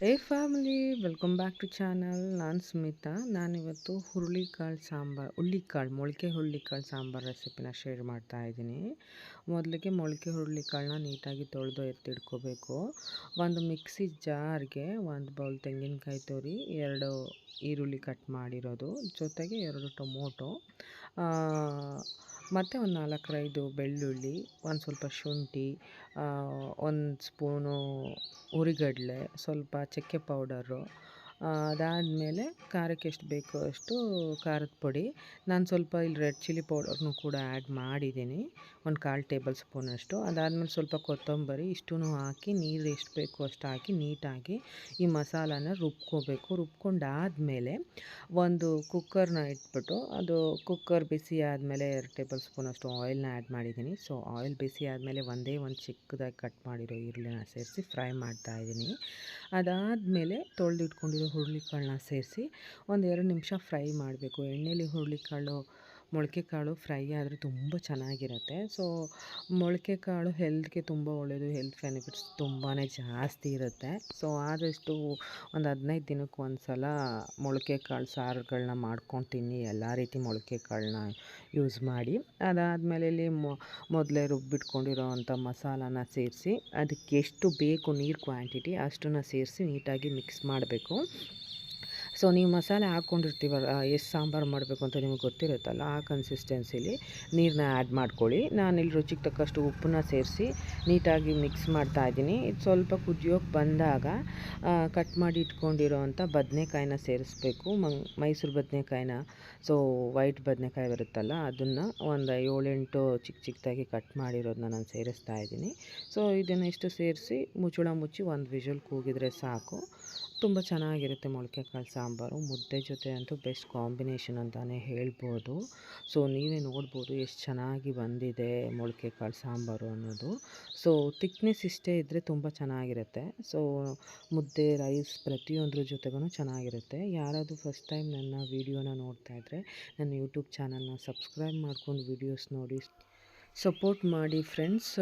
Hey family, welcome back to channel. ನಾನು ಸ್ಮಿತಾ. ನಾನಿವತ್ತು ಹುರುಳಿಕಾಳು ಸಾಂಬಾರು ಹುಳ್ಳಿಕಾಳು ಮೊಳಕೆ ಹುರುಳಿಕಾಳು ಸಾಂಬಾರು ರೆಸಿಪಿನ ಶೇರ್ ಮಾಡ್ತಾ ಇದ್ದೀನಿ. ಮೊದಲಿಗೆ ಮೊಳಕೆ ಹುರುಳಿಕಾಳನ್ನ ನೀಟಾಗಿ ತೊಳೆದು ಎತ್ತಿಡ್ಕೋಬೇಕು ಒಂದು ಮಿಕ್ಸಿ ಜಾರ್ಗೆ ಒಂದು ಬೌಲ್ ತೆಂಗಿನಕಾಯಿ ತುರಿ, ಎರಡು ಈರುಳ್ಳಿ ಕಟ್ ಮಾಡಿರೋದು, ಜೊತೆಗೆ ಎರಡು ಟೊಮೊಟೊ ಮತ್ತು ಒಂದು ನಾಲ್ಕರೈದು ಬೆಳ್ಳುಳ್ಳಿ ಒಂದು ಸ್ವಲ್ಪ ಶುಂಠಿ ಒಂದು ಸ್ಪೂನು ಹುರಿಗಡಲೆ ಸ್ವಲ್ಪ ಚಕ್ಕೆ ಪೌಡರು ಅದಾದಮೇಲೆ ಖಾರಕ್ಕೆ ಎಷ್ಟು ಬೇಕೋ ಅಷ್ಟು ಖಾರದ ಪುಡಿ. ನಾನು ಸ್ವಲ್ಪ ಇಲ್ಲಿ ರೆಡ್ ಚಿಲ್ಲಿ ಪೌಡರ್ನು ಕೂಡ ಆ್ಯಡ್ ಮಾಡಿದ್ದೀನಿ. ಒಂದು ಕಾಲು ಟೇಬಲ್ ಸ್ಪೂನಷ್ಟು ಅದಾದಮೇಲೆ ಸ್ವಲ್ಪ ಕೊತ್ತಂಬರಿ ಇಷ್ಟೂ ಹಾಕಿ, ನೀರು ಎಷ್ಟು ಬೇಕೋ ಅಷ್ಟು ಹಾಕಿ, ನೀಟಾಗಿ ಈ ಮಸಾಲಾನ ರುಬ್ಕೋಬೇಕು. ರುಬ್ಕೊಂಡಾದಮೇಲೆ ಒಂದು ಕುಕ್ಕರ್ನ ಇಟ್ಬಿಟ್ಟು, ಅದು ಕುಕ್ಕರ್ ಬಿಸಿ ಆದಮೇಲೆ ಎರಡು ಟೇಬಲ್ ಸ್ಪೂನಷ್ಟು ಆಯಿಲ್ನ ಆ್ಯಡ್ ಮಾಡಿದ್ದೀನಿ. ಸೊ, ಆಯಿಲ್ ಬಿಸಿ ಆದಮೇಲೆ ಒಂದೇ ಒಂದು ಚಿಕ್ಕದಾಗಿ ಕಟ್ ಮಾಡಿರೋ ಈರುಳ್ಳಿನ ಸೇರಿಸಿ ಫ್ರೈ ಮಾಡ್ತಾಯಿದ್ದೀನಿ ಅದಾದಮೇಲೆ ತೊಳೆದಿಟ್ಕೊಂಡಿರೋ ಹುರುಳಿಕಾಳನ್ನ ಸೇರಿಸಿ ಒಂದು ಎರಡು ನಿಮಿಷ ಫ್ರೈ ಮಾಡಬೇಕು. ಎಣ್ಣೆಲಿ ಹುರುಳಿಕಾಳು ಮೊಳಕೆ ಕಾಳು ಫ್ರೈ ಆದರೆ ತುಂಬ ಚೆನ್ನಾಗಿರುತ್ತೆ. ಸೊ ಮೊಳಕೆ ಕಾಳು ಹೆಲ್ತ್ಗೆ ತುಂಬ ಒಳ್ಳೆಯದು ಹೆಲ್ತ್ ಬೆನಿಫಿಟ್ಸ್ ತುಂಬಾ ಜಾಸ್ತಿ ಇರುತ್ತೆ. ಸೊ ಆದಷ್ಟು ಒಂದು ಹದಿನೈದು ದಿನಕ್ಕೆ ಒಂದು ಸಲ ಮೊಳಕೆ ಕಾಳು ಸಾರುಗಳನ್ನ ಮಾಡ್ಕೊಂಡು ತಿನ್ನಿ, ಎಲ್ಲ ರೀತಿ ಮೊಳಕೆ ಕಾಳನ್ನ ಯೂಸ್ ಮಾಡಿ. ಅದಾದಮೇಲೆ ಇಲ್ಲಿ ಮೊದಲೇ ರುಬ್ಬಿಟ್ಕೊಂಡಿರೋ ಅಂಥ ಮಸಾಲಾನ ಸೇರಿಸಿ, ಅದಕ್ಕೆ ಎಷ್ಟು ಬೇಕು ನೀರು ಕ್ವಾಂಟಿಟಿ ಅಷ್ಟನ್ನು ಸೇರಿಸಿ ನೀಟಾಗಿ ಮಿಕ್ಸ್ ಮಾಡಬೇಕು. ಸೊ ನೀವು ಮಸಾಲೆ ಹಾಕ್ಕೊಂಡಿರ್ತೀವಲ್ಲ ಎಷ್ಟು ಸಾಂಬಾರು ಮಾಡಬೇಕು ಅಂತ ನಿಮಗೆ ಗೊತ್ತಿರುತ್ತಲ್ಲ, ಆ ಕನ್ಸಿಸ್ಟೆನ್ಸಿಲಿ ನೀರನ್ನ ಆ್ಯಡ್ ಮಾಡ್ಕೊಳ್ಳಿ. ನಾನಿಲ್ಲಿ ರುಚಿಗೆ ತಕ್ಕಷ್ಟು ಉಪ್ಪನ್ನ ಸೇರಿಸಿ ನೀಟಾಗಿ ಮಿಕ್ಸ್ ಮಾಡ್ತಾ ಇದ್ದೀನಿ. ಇದು ಸ್ವಲ್ಪ ಕುದಿಯೋಕೆ ಬಂದಾಗ ಕಟ್ ಮಾಡಿ ಇಟ್ಕೊಂಡಿರೋ ಅಂಥ ಬದನೆಕಾಯಿನ ಸೇರಿಸ್ಬೇಕು. ಮೈಸೂರು ಬದನೆಕಾಯಿನ ಸೊ ವೈಟ್ ಬದನೆಕಾಯಿ ಬರುತ್ತಲ್ಲ, ಅದನ್ನು ಒಂದು ಏಳೆಂಟು ಚಿಕ್ಕ ಚಿಕ್ಕದಾಗಿ ಕಟ್ ಮಾಡಿರೋದನ್ನ ನಾನು ಸೇರಿಸ್ತಾ ಇದ್ದೀನಿ. ಸೊ ಇದನ್ನು ಇಷ್ಟು ಸೇರಿಸಿ ಮುಚ್ಚಳ ಮುಚ್ಚಿ ಒಂದು ವಿಷಲ್ ಕೂಗಿದರೆ ಸಾಕು. ತುಂಬ ಚೆನ್ನಾಗಿರುತ್ತೆ ಮೊಳಕೆ ಕಾಳು ಸಾಂಬಾರು. ಮುದ್ದೆ ಜೊತೆ ಅಂತೂ ಬೆಸ್ಟ್ ಕಾಂಬಿನೇಷನ್ ಅಂತಲೇ ಹೇಳ್ಬೋದು. ಸೊ, ನೀವೇ ನೋಡ್ಬೋದು ಎಷ್ಟು ಚೆನ್ನಾಗಿ ಬಂದಿದೆ ಮೊಳಕೆ ಕಾಳು ಸಾಂಬಾರು ಅನ್ನೋದು. ಸೊ ತಿಕ್ನೆಸ್ ಇಷ್ಟೇ ಇದ್ದರೆ ತುಂಬ ಚೆನ್ನಾಗಿರುತ್ತೆ. ಸೊ, ಮುದ್ದೆ ರೈಸ್ ಪ್ರತಿಯೊಂದ್ರ ಜೊತೆಗೂ ಚೆನ್ನಾಗಿರುತ್ತೆ. ಯಾರಾದರೂ ಫಸ್ಟ್ ಟೈಮ್ ನನ್ನ ವೀಡಿಯೋನ ನೋಡ್ತಾ ಇದ್ದರೆ ನನ್ನ ಯೂಟ್ಯೂಬ್ ಚಾನಲ್ನ ಸಬ್ಸ್ಕ್ರೈಬ್ ಮಾಡ್ಕೊಂಡು ವೀಡಿಯೋಸ್ ನೋಡಿ ಸಪೋರ್ಟ್ ಮಾಡಿ ಫ್ರೆಂಡ್ಸ್